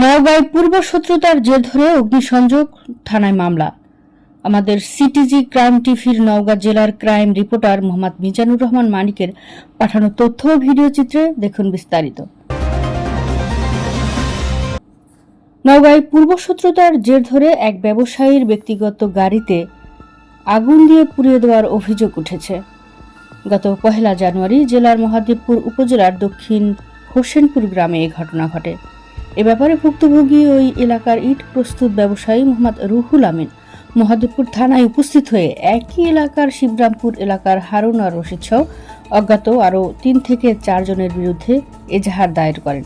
নওগাঁয় পূর্ব শত্রুতার জের ধরে অগ্নিসংযোগ, থানায় মামলা। আমাদের সিটিজি ক্রাইম টিভির নওগাঁ জেলার ক্রাইম রিপোর্টার মোহাম্মদ মিজানুর রহমান মানিকের পাঠানো তথ্য ও ভিডিও চিত্রে দেখুন বিস্তারিত। নওগাঁয় পূর্ব শত্রুতার জের ধরে এক ব্যবসায়ীর ব্যক্তিগত গাড়িতে আগুন দিয়ে পুড়িয়ে দেওয়ার অভিযোগ উঠেছে। গত পহেলা জানুয়ারি জেলার মহাদেবপুর উপজেলার দক্ষিণ হোসেনপুর গ্রামে এ ঘটনা ঘটে। এ ব্যাপারে ভুক্তভোগী ওই এলাকার ইট প্রস্তুত ব্যবসায়ী মোহাম্মদ রুহুল আমিন মহাদেবপুর থানায় উপস্থিত হয়ে একই এলাকার শিবরামপুর এলাকার হারুন আর রশিদ সহ অজ্ঞাত আরও তিন থেকে চারজনের বিরুদ্ধে এজাহার দায়ের করেন।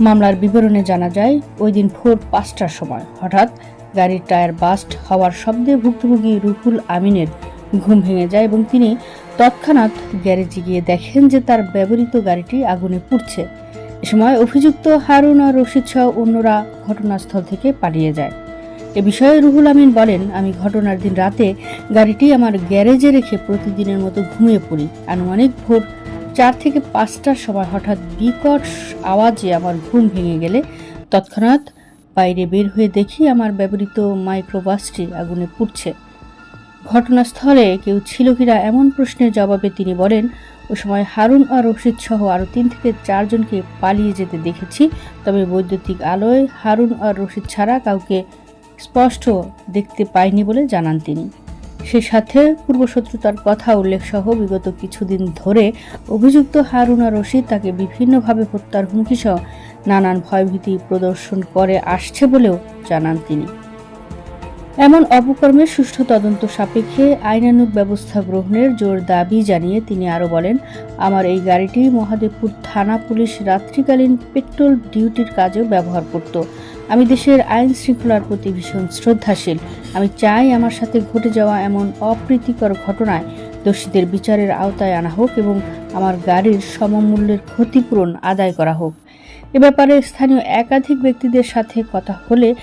মামলার বিবরণে জানা যায়, ওই দিন ভোর পাঁচটার সময় হঠাৎ গাড়ির টায়ার বাস্ট হওয়ার শব্দে ভুক্তভোগী রুহুল আমিনের ঘুম ভেঙে যায় এবং তিনি তৎক্ষণাৎ গ্যারেজে গিয়ে দেখেন যে তার ব্যবহৃত গাড়িটি আগুনে পুড়ছে। সময় অভিযুক্ত হারুন আর রশিদ সহ অন্যরা ঘটনাস্থল থেকে পালিয়ে যায়। এ বিষয়ে রুহুল আমিন বলেন, আমি ঘটনার দিন রাতে গাড়িটি আমার গ্যারেজে রেখে প্রতিদিনের মতো ঘুমিয়ে পড়ি। আনুমানিক ভোর চার থেকে পাঁচটার সময় হঠাৎ বিকট আওয়াজে আমার ঘুম ভেঙে গেলে তৎক্ষণাৎ বাইরে বের হয়ে দেখি আমার ব্যবহৃত মাইক্রোবাসটি আগুনে পুড়ছে। ঘটনাস্থলে কেউ ছিল কিনা এমন প্রশ্নের জবাবে তিনি বলেন ওই সময় হারুন আর রশিদ সহ আরও তিন থেকে চারজনকে পালিয়ে যেতে দেখেছি। তবে বৈদ্যুতিক আলোয় হারুন আর রশিদ ছাড়া কাউকে স্পষ্ট দেখতে পায়নি বলে জানান তিনি। সে সাথে পূর্বশত্রুতার কথা উল্লেখ সহ বিগত কিছুদিন ধরে অভিযুক্ত হারুন আর রশিদ তাকে বিভিন্নভাবে হত্যার হুমকি সহ নানান ভয়ভীতি প্রদর্শন করে আসছে বলেও জানান তিনি। এমন অপকর্মের সুষ্ঠু তদন্ত সাপেক্ষে আইনানুগ ব্যবস্থা গ্রহণের জোর দাবি জানিয়ে তিনি আরও বলেন, আমার এই গাড়িটি মহাদেবপুর থানা পুলিশ রাত্রিকালীন পেট্রোল ডিউটির কাজেও ব্যবহার করত। আমি দেশের আইন শৃঙ্খলার প্রতি ভীষণ শ্রদ্ধাশীল। আমি চাই আমার সাথে ঘটে যাওয়া এমন অপ্রীতিকর ঘটনায় দোষীদের বিচারের আওতায় আনা হোক এবং আমার গাড়ির সমমূল্যের ক্ষতিপূরণ আদায় করা হোক। এ ব্যাপারে স্থানীয় একাধিক ব্যক্তিদের সাথে কথা হলে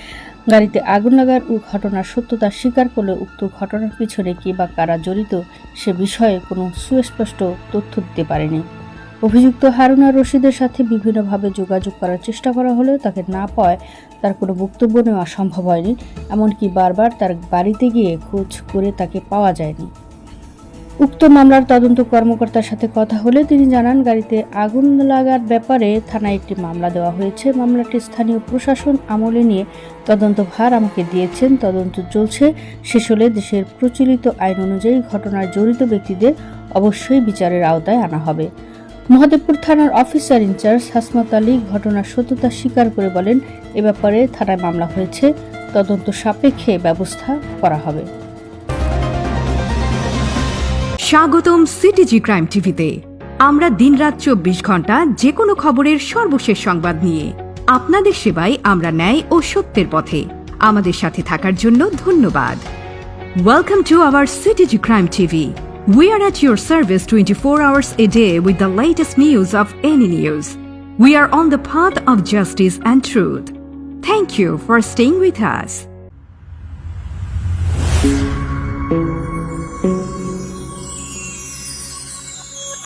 গাড়িতে আগুন লাগার ও ঘটনার সত্যতা স্বীকার করলে উক্ত ঘটনার পিছনে কে বা কারা জড়িত সে বিষয়ে কোনো সুস্পষ্ট তথ্য দিতে পারেনি। অভিযুক্ত হারুনা রশিদের সাথে বিভিন্নভাবে যোগাযোগ করার চেষ্টা করা হলেও তাকে না পাওয়ায় তার কোনো বক্তব্য নেওয়া সম্ভব হয়নি, এমনকি বারবার তার বাড়িতে গিয়ে খোঁজ করে তাকে পাওয়া যায়নি। উক্ত মামলার তদন্ত কর্মকর্তার সাথে কথা হলে তিনি জানান, গাড়িতে আগুন লাগার ব্যাপারে থানায় একটি মামলা দেওয়া হয়েছে। মামলাটি স্থানীয় প্রশাসন আমলে নিয়ে তদন্ত ভার আমাকে দিয়েছেন। তদন্ত চলছে। শেষ হলে দেশের প্রচলিত আইন অনুযায়ী ঘটনার জড়িত ব্যক্তিদের অবশ্যই বিচারের আওতায় আনা হবে। মহাদেবপুর থানার অফিসার ইনচার্জ হাসমাত আলী ঘটনার সত্যতা স্বীকার করে বলেন, এ ব্যাপারে থানায় মামলা হয়েছে। তদন্ত সাপেক্ষে ব্যবস্থা করা হবে। স্বাগতম সিটিজি ক্রাইম টিভিতে। আমরা দিনরাত চব্বিশ ঘণ্টা যে কোনো খবরের সর্বশেষ সংবাদ নিয়ে। আপনাদের সেবায় আমরা ন্যায় ও সত্যের পথে। আমাদের সাথে থাকার জন্য ধন্যবাদ। Welcome to our CTG crime TV. We are at your service twenty four hours a day with the latest news of any news we are on the path of justice and truth thank you for staying with us